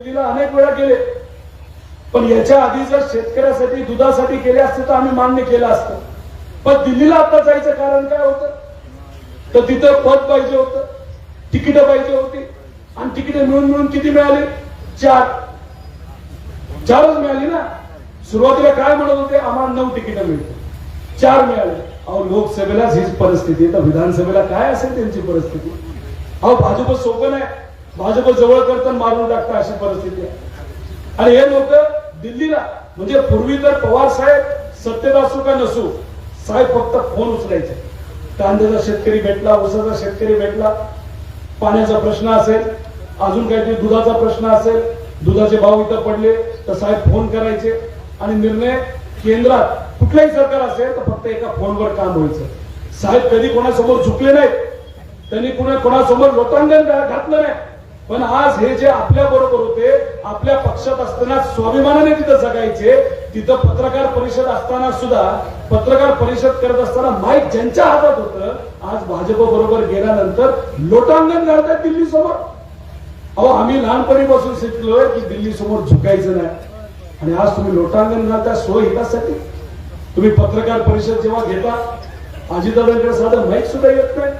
अनेक वेळा केले. पण याच्या आधी जर शेतकऱ्यासाठी दुधासाठी केले असते तर आम्ही मान्य केलं असतं. पण दिल्लीला आता जायचं कारण काय होतं? तर तिथं पद पाहिजे होतं तिकीट पाहिजे होती. आणि तिकीट मिळून मिळून किती मिळाली? चार. चारच मिळाली ना? सुरुवातीला काय म्हणत होते? आम्हाला नऊ तिकीट मिळते चार मिळाले. अहो लोकसभेलाच हीच परिस्थिती तर विधानसभेला काय असेल त्यांची परिस्थिती? अहो भाजप सोपं नाही. भाजप जवळ करतात मारून टाकतं अशी परिस्थिती आहे. आणि हे लोक दिल्लीला म्हणजे पूर्वी तर पवार साहेब सत्तेत असू का नसू साहेब फक्त फोन उचलायचे. कांद्याचा शेतकरी भेटला ऊसाचा शेतकरी भेटला पाण्याचा प्रश्न असेल अजून काहीतरी दुधाचा प्रश्न असेल दुधाचे भाव इथं पडले तर साहेब फोन करायचे. आणि निर्णय केंद्रात कुठलंही सरकार असेल तर फक्त एका फोनवर काम व्हायचं. साहेब कधी कोणासमोर झुकले नाहीत. त्यांनी कुणा कोणासमोर लोटांगण घातलं नाही. पण आज हे जे आपल्या बरोबर होते आपल्या पक्षात असताना स्वाभिमानाने तिथं जगायचे तिथं पत्रकार परिषद असताना सुद्धा पत्रकार परिषद करत असताना माईक ज्यांच्या हातात होतं आज भाजप बरोबर गेल्यानंतर लोटांगण घालतात दिल्ली समोर अहो आम्ही लहानपणीपासून शिकलोय की दिल्ली समोर झुकायचं नाही. आणि आज तुम्ही लोटांगण घालता स्वहितासाठी. तुम्ही पत्रकार परिषद जेव्हा घेता अजितदादांकडे साधं माईक सुद्धा येत नाही.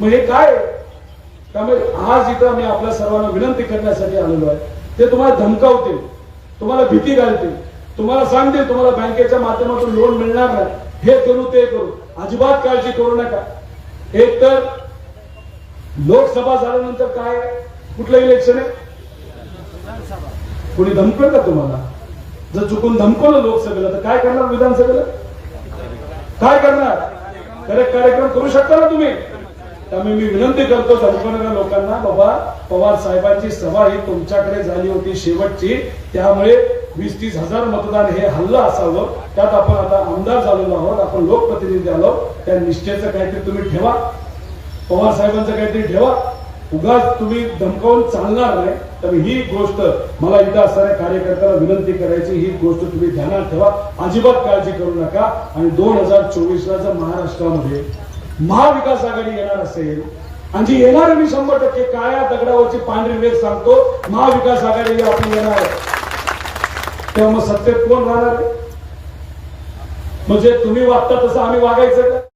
मग हे काय? त्यामुळे आज इथं मी आपल्या सर्वांना विनंती करण्यासाठी आलेलो आहे. ते तुम्हाला धमकावतील तुम्हाला भीती घालतील तुम्हाला सांगतील तुम्हाला बँकेच्या माध्यमातून लोन मिळणार नाही. हे करू ते करू. अजिबात काळजी करू नका. एक तर लोकसभा झाल्यानंतर काय? कुठलं इलेक्शन आहे? कोणी धमकल का तुम्हाला? जर चुकून धमकवलं लोकसभेला तर काय करणार विधानसभेला? काय करणार? कार्यक्रम करू शकता ना तुम्ही? त्यामुळे मी विनंती करतो धमकवणाऱ्या लोकांना बाबा पवार साहेबांची सभा ही तुमच्याकडे झाली होती शेवटची. त्यामुळे वीस तीस हजार मतदान हे हल्ला असावं. त्यात आपण आता आमदार झालेलो आहोत आपण लोकप्रतिनिधी आलो. त्या निष्ठेचं काहीतरी तुम्ही ठेवा. पवार साहेबांचं काहीतरी ठेवा. उगाच तुम्ही धमकावून चालणार नाही. तर ही गोष्ट मला इथं असणाऱ्या कार्यकर्त्याला विनंती करायची ही गोष्ट तुम्ही ध्यानात ठेवा. अजिबात काळजी करू नका. आणि दोन हजार चोवीसला जर महाराष्ट्रामध्ये महाविकास आघाडी येणार असेल आणि जी येणार मी शंभर टक्के काळ्या दगडावरची पांढरी वेग सांगतो महाविकास आघाडी आपण येणार आहे. तेव्हा मग सत्तेत कोण राहणार आहे? म्हणजे तुम्ही वागता तसं आम्ही वागायचं का?